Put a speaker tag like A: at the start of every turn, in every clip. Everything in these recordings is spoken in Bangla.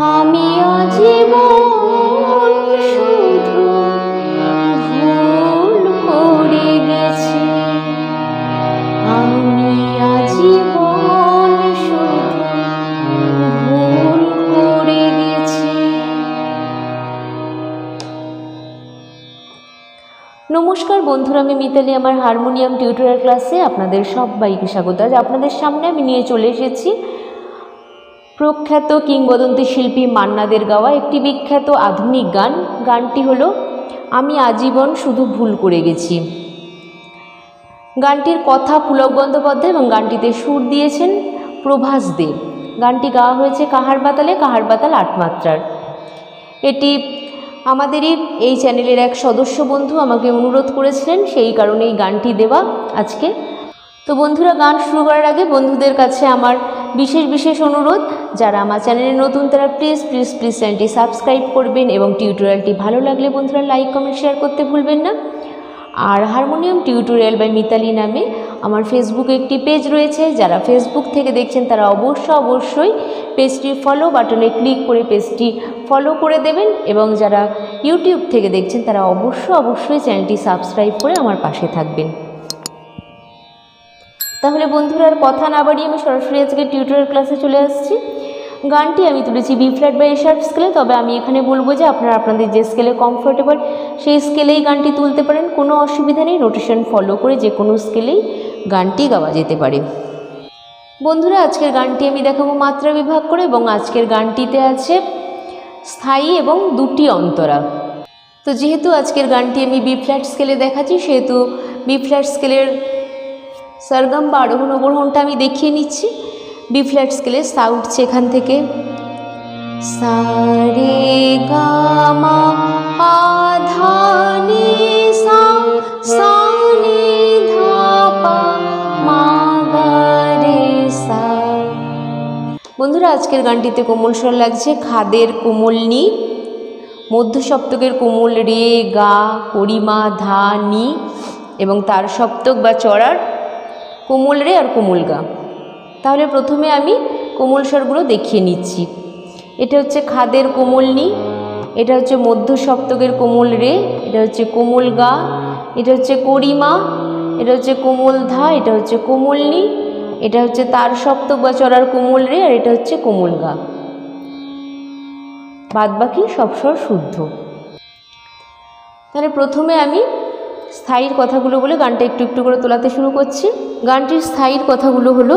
A: আমি করে গেছি। আমি করে গেছি। নমস্কার বন্ধুরা, আমি মিতালি, আমার হারমোনিয়াম টিউটোরিয়াল ক্লাসে আপনাদের সবাইকে স্বাগত। আজ আপনাদের সামনে আমি নিয়ে চলে এসেছি প্রখ্যাত কিংবদন্তি শিল্পী মান্নাদের গাওয়া একটি বিখ্যাত আধুনিক গান। গানটি হলো, আমি আজীবন শুধু ভুল করে গেছি। গানটির কথা পুলক বন্দ্যোপাধ্যায় এবং গানটিতে সুর দিয়েছেন প্রভাস দেব গানটি গাওয়া হয়েছে কাহার বাতালে, কাহার বাতাল আট মাত্রার। এটি আমাদেরই এই চ্যানেলের এক সদস্য বন্ধু আমাকে অনুরোধ করেছিলেন সেই কারণে এই গানটি দেওয়া আজকে। তো বন্ধুরা, গান শুরু করার আগে বন্ধুদের কাছে আমার বিশেষ বিশেষ অনুরোধ যারা আমার চ্যানেলে নতুন, তারা প্লিজ প্লিজ প্লিজ চ্যানেলটি সাবস্ক্রাইব করবেন এবং টিউটোরিয়ালটি ভালো লাগলে বন্ধুরা লাইক কমেন্ট শেয়ার করতে ভুলবেন না। আর হারমোনিয়াম টিউটোরিয়াল বাই মিতালি নামে আমার ফেসবুকে একটি পেজ রয়েছে। যারা ফেসবুক থেকে দেখছেন, তারা অবশ্যই অবশ্যই পেজটির ফলো বাটনে ক্লিক করে পেজটি ফলো করে দেবেন এবং যারা ইউটিউব থেকে দেখছেন, তারা অবশ্যই অবশ্যই চ্যানেলটি সাবস্ক্রাইব করে আমার পাশে থাকবেন। তাহলে বন্ধুরা আর কথা না বাড়িয়ে আমি সরাসরি আজকে টিউটোরিয়াল ক্লাসে চলে আসছি। গানটি আমি তুলেছি বি ফ্ল্যাট বা এশার্ট স্কেলে তবে আমি এখানে বলব যে আপনারা আপনাদের যে স্কেলে কমফোর্টেবল সেই স্কেলেই গানটি তুলতে পারেন। কোনো অসুবিধা নেই রোটেশন ফলো করে যে কোনো স্কেলেই গানটি গাওয়া যেতে পারে। বন্ধুরা, আজকের গানটি আমি দেখাবো মাত্রা বিভাগ করে এবং আজকের গানটিতে আছে স্থায়ী এবং দুটি অন্তরা। তো যেহেতু আজকের গানটি আমি বি ফ্ল্যাট স্কেলে দেখাচ্ছি, সেহেতু বি ফ্ল্যাট স্কেলের সরগম বা আরোহণ অবরোহণটা আমি দেখিয়ে নিচ্ছি। বি ফ্ল্যাট স্কেলে সা উঠছে এখান থেকে। সা রে গা মা আধানি সা সা নি ধা পা মা গা রে সা বন্ধুরা, আজকের গানটিতে কোমল স্বর লাগছে, খাদের কোমল নি মধ্য সপ্তকের কোমল রে, গা, পরিমা, ধা, নি এবং তার সপ্তক বা চড়ার কোমল রে আর কোমল গা। তাহলে প্রথমে আমি কোমল স্বরগুলো দেখিয়ে নিচ্ছি। এটা হচ্ছে খাদের কোমল নি এটা হচ্ছে মধ্য সপ্তকের কোমল রে, এটা হচ্ছে কোমল গা, এটা হচ্ছে করিমা, এটা হচ্ছে কোমল ধা, এটা হচ্ছে কোমল নি এটা হচ্ছে তার সপ্তক বা চড়ার কোমল রে, আর এটা হচ্ছে কোমল গা। বাদ বাকি শুদ্ধ। তাহলে প্রথমে আমি স্থায়ীর কথাগুলো বলে গানটা একটু একটু করে তোলাতে শুরু করছি। গানটির স্থায়ীর কথাগুলো হলো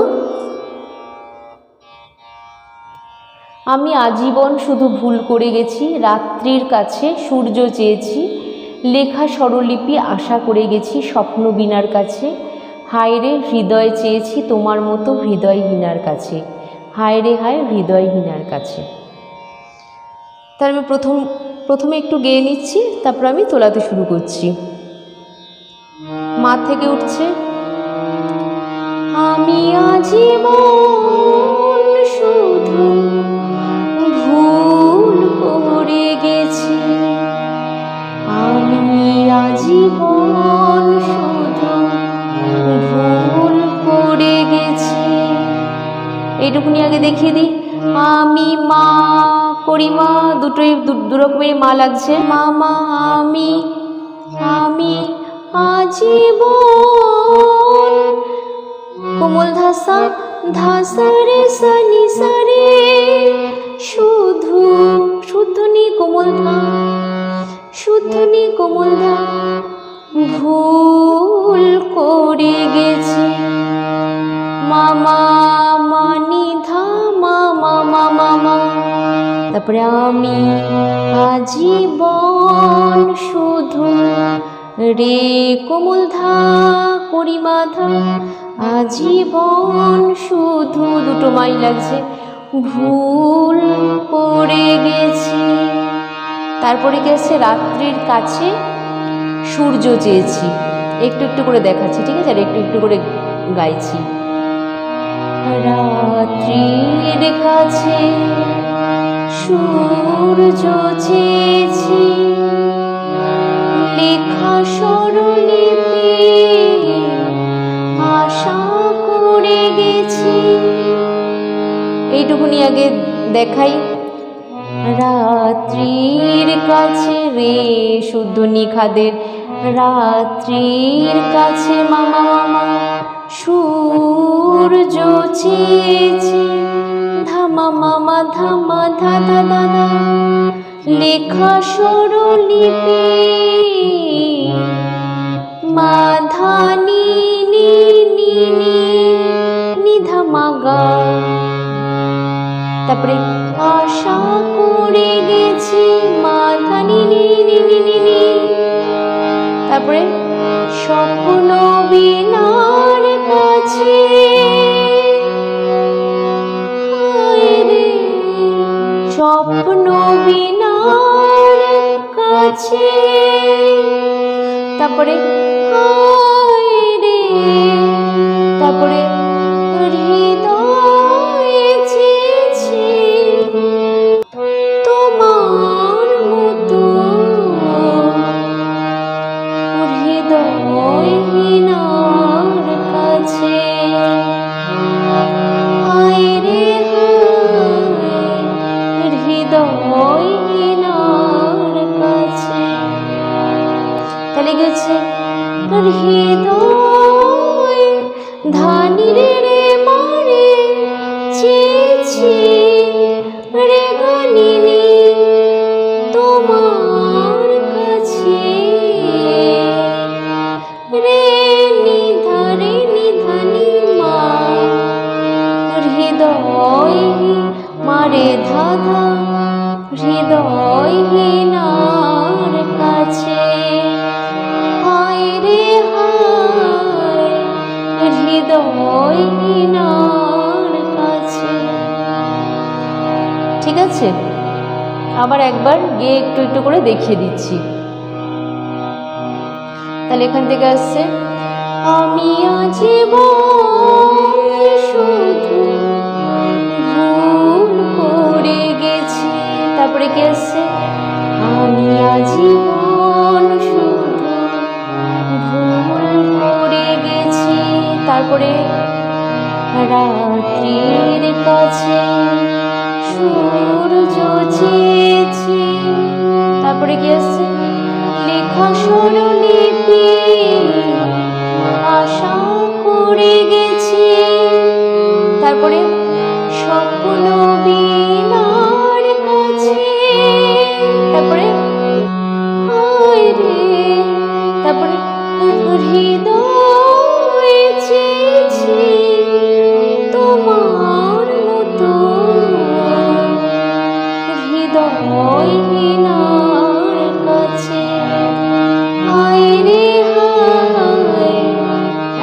A: আমি আজীবন শুধু ভুল করে গেছি, রাত্রির কাছে সূর্য চেয়েছি, লেখা স্বরলিপি আশা করে গেছি, স্বপ্ন বিনার কাছে। হায় রে, হৃদয় চেয়েছি তোমার মতো হৃদয়হীনার কাছে। হায় রে, হায় হৃদয়হীনার কাছে। তার আমি প্রথম, প্রথমে একটু গেয়ে নিচ্ছি, তারপর আমি তোলাতে শুরু করছি। মা থেকে উঠছে, আমি আজীবন শুধু এইটুকুনি আগে দেখিয়ে দিই। আমি মা, করি মা, দুটোই দু- রকমেরই মা লাগছে। মা মা, আমি আমি, আজীবন। কোমল ধাসা ধাসা রে, সানি সারে শুধু, শুদ্ধ নি কোমল ধা শুদ্ধ নি কোমল ধা ভুল করে গেছি। মামা, মানি ধা, মামা মামা তারপরে আমি আজীবন শুধু রে কোমল ধা, করি মাধা। আজীবন শুধু দুটো মাই লাগছে। ভুল করে গেছি। তারপরে গেছে রাত্রির কাছে সূর্য চেয়েছি। একটু একটু করে দেখাচ্ছি, ঠিক আছে? আর একটু একটু করে গাইছি। রাত্রির কাছে সূর্য চেয়েছি। লেখা স্বরলিপি আশা করে গেছি। এইটুকুনি আগে দেখাই। রাত্রির কাছে রে, শুদ্ধ নিখাদের রাত্রির কাছে মামা মামা সূর্য চেয়েছে। ধামা মামা, ধামা ধাদা দাদা লেখা সরলিপি মাধানি, নি নি নি নিধা মাগা তারপরে আশা করে গেছি, মাধানি নি নি নি নি তারপরে? স্বপ্ন বিনার কাছে স্বপ্ন বিনার কাছে। তারপরে আবার একবার গিয়ে একটু একটু করে দেখিয়ে দিচ্ছি। তাহলে এখান থেকে আসছে। আমি আজীবন শুধু ভুল করে গেছি। তারপরে কি আসছে? আমি আজীবন করে গেছি। তারপরে রাত্রির কাছে চেয়েছি। তারপরে কি আসছে? লেখা স্বরলিপি আশা করে গেছি। তারপরে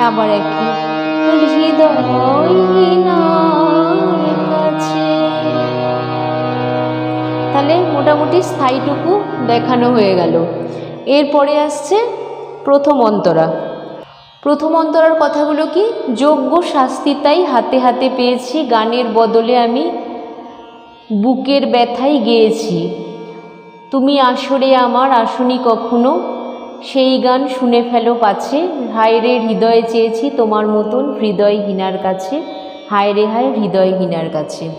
A: আবার কাছে। তাহলে মোটামুটি স্থায়ীটুকু দেখানো হয়ে গেল। এরপরে আসছে প্রথম অন্তরা। প্রথম অন্তরার কথাগুলো কি? যোগ্য শাস্তি তাই হাতে হাতে পেয়েছি, গানের বদলে আমি বুকের ব্যথাই গেয়েছি। তুমি আসরে আমার আসনি কখনো সেই গান শুনে ফেলো পাছে। হায় রে, হৃদয়ে চেয়েছি তোমার মতন হৃদয় হৃদয়হীনার কাছে। হায় রে, হায় হৃদয়হীনার কাছে।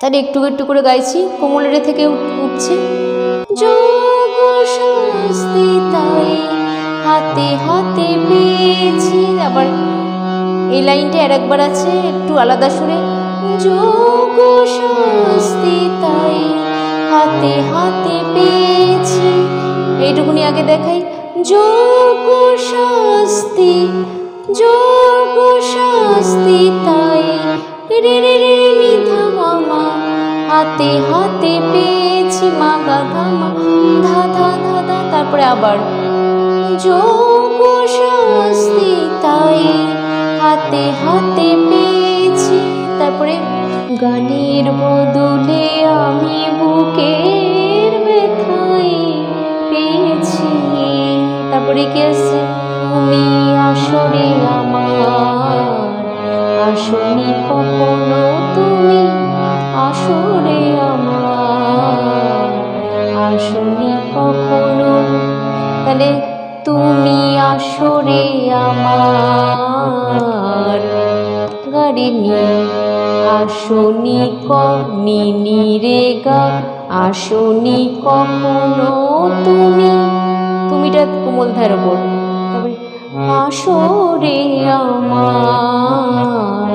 A: তাহলে একটু একটু করে গাইছি কোমলের থেকে উঠ- উঠছে। হাতে হাতে পেয়েছি। আবার এই লাইনটা আর একবার আছে, একটু আলাদা সুরে। যোগ শাস্তি তাই হাতে হাতে পেয়েছি। এইটুকুনি আগে দেখাই। যোগ শাস্তি যোগ শাস্তি তাই। রে রে রে নিধা মামা হাতে হাতে পেয়েছি মা গা মা ধা ধা ধা ধা, তারপরে আবার। যোগ শাস্তি তাই, হাতে হাতে পেয়েছি। তারপরে গানের বদলে আছে তুমি আসরে আমার আসনি কখনো, তুমি আসরে আমার আসনি কখনো, তাহলে তুমি আসরে আমার। গাড়ি নিয়ে আসনি কখনো নি নি রে গা, আসনি কখনো, তুমি তুমিটা কোমল ধার ওপর তারপরে আসো রে আমার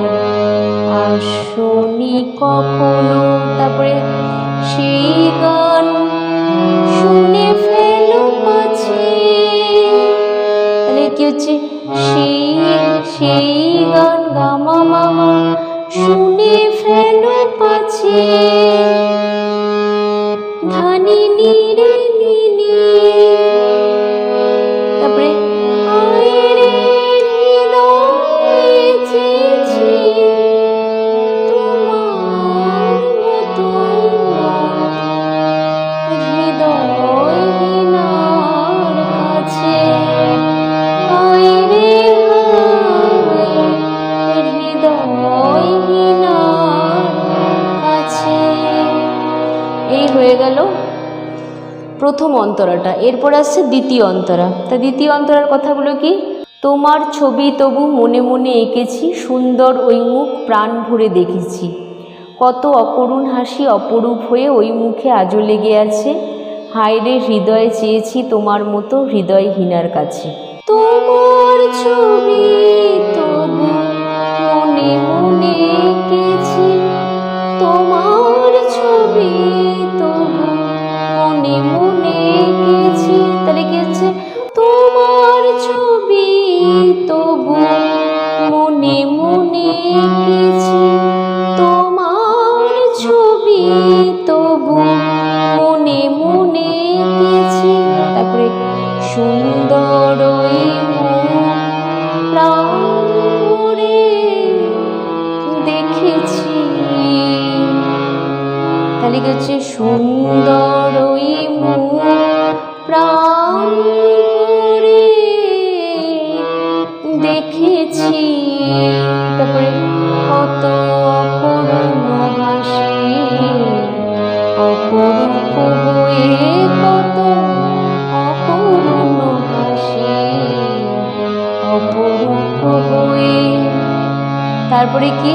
A: আসনি কখনো। তারপরে সেই গান শুনে ফেলো পাছে। তাহলে কি হচ্ছে? সেই সেই গান গামা মামা শুনে ফেলো পাছে। হয়ে গেল প্রথম অন্তরাটা, এরপর আসছে দ্বিতীয় অন্তরা। তা দ্বিতীয় অন্তরার কথাগুলো কি? তোমার ছবি তবু মনে মনে এঁকেছি, সুন্দর ওই মুখ প্রাণ ভরে দেখেছি। কত অকরুণ হাসি অপরূপ হয়ে ওই মুখে আজও লেগে আছে। হায়রে হৃদয়ে চেয়েছি তোমার মতো হৃদয়হীনার কাছে। তোমার ছবি তাহলে সুন্দর ওই প্রাণ দেখেছি। তারপরে কত অপূর্ণ হাসি। অপরূপ হয়ে কত অপূর্ণ হাসি। অপরূপ হয়ে তারপরে কি?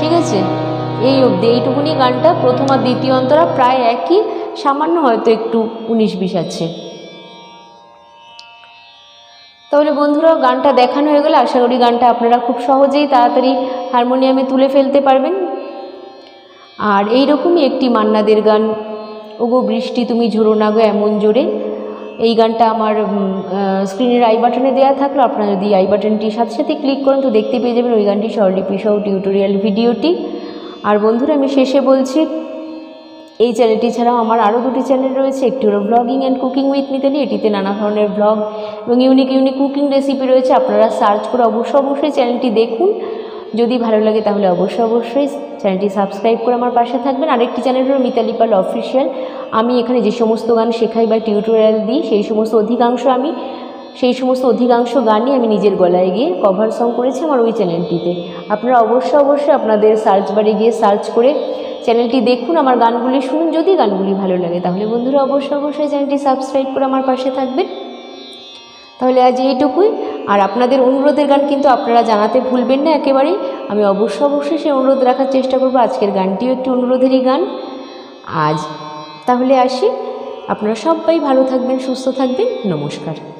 A: ঠিক আছে? এই অবধি এইটুকুনি গানটা, প্রথম আর দ্বিতীয় অন্তরা প্রায় একই, সামান্য হয়তো একটু উনিশ বিশ আছে। তাহলে বন্ধুরা, গানটা দেখানো হয়ে গেলে আশা করি গানটা আপনারা খুব সহজেই তাড়াতাড়ি হারমোনিয়ামে তুলে ফেলতে পারবেন। আর এই রকমই একটি মান্নাদের গান, ওগো বৃষ্টি তুমি ঝরো না গো এমন জোরে। এই গানটা আমার স্ক্রিনের আই বাটনে দেওয়া থাকল। আপনারা যদি আই বাটনটি সাথে সাথে ক্লিক করেন, তো দেখতে পেয়ে যাবেন ওই গানটি স্বরলিপি সহ টিউটোরিয়াল ভিডিওটি আর বন্ধুরা, আমি শেষে বলছি, এই চ্যানেলটি ছাড়াও আমার আরও দুটি চ্যানেল রয়েছে। একটি হলো blogging and cooking with Mitali এটিতে নানা ধরনের ব্লগ এবং ইউনিক ইউনিক কুকিং রেসিপি রয়েছে। আপনারা সার্চ করে অবশ্যই অবশ্যই চ্যানেলটি দেখুন। যদি ভালো লাগে তাহলে অবশ্যই অবশ্যই চ্যানেলটি সাবস্ক্রাইব করে আমার পাশে থাকবেন। আরেকটি চ্যানেল হলো মিতালি পাল অফিসিয়াল। আমি এখানে যে সমস্ত গান শেখাই বা টিউটোরিয়াল দিই, সেই সমস্ত অধিকাংশ আমি, সেই সমস্ত অধিকাংশ গানই আমি নিজের গলায় গিয়ে কভার সং করেছি আমার ওই চ্যানেলটিতে। আপনারা অবশ্যই অবশ্যই আপনাদের সার্চ বারে গিয়ে সার্চ করে চ্যানেলটি দেখুন, আমার গানগুলি শুনুন। যদি গানগুলি ভালো লাগে তাহলে বন্ধুরা অবশ্যই অবশ্যই চ্যানেলটি সাবস্ক্রাইব করে আমার পাশে থাকবেন। তাহলে আজ এইটুকুই। আর আপনাদের অনুরোধের গান কিন্তু আপনারা জানাতে ভুলবেন না একেবারেই। আমি অবশ্য অবশ্যই সে অনুরোধ রাখার চেষ্টা করব। আজকের গানটিও একটি অনুরোধেরই গান। আজ তাহলে আসি। আপনারা সবাই ভালো থাকবেন, সুস্থ থাকবেন। নমস্কার।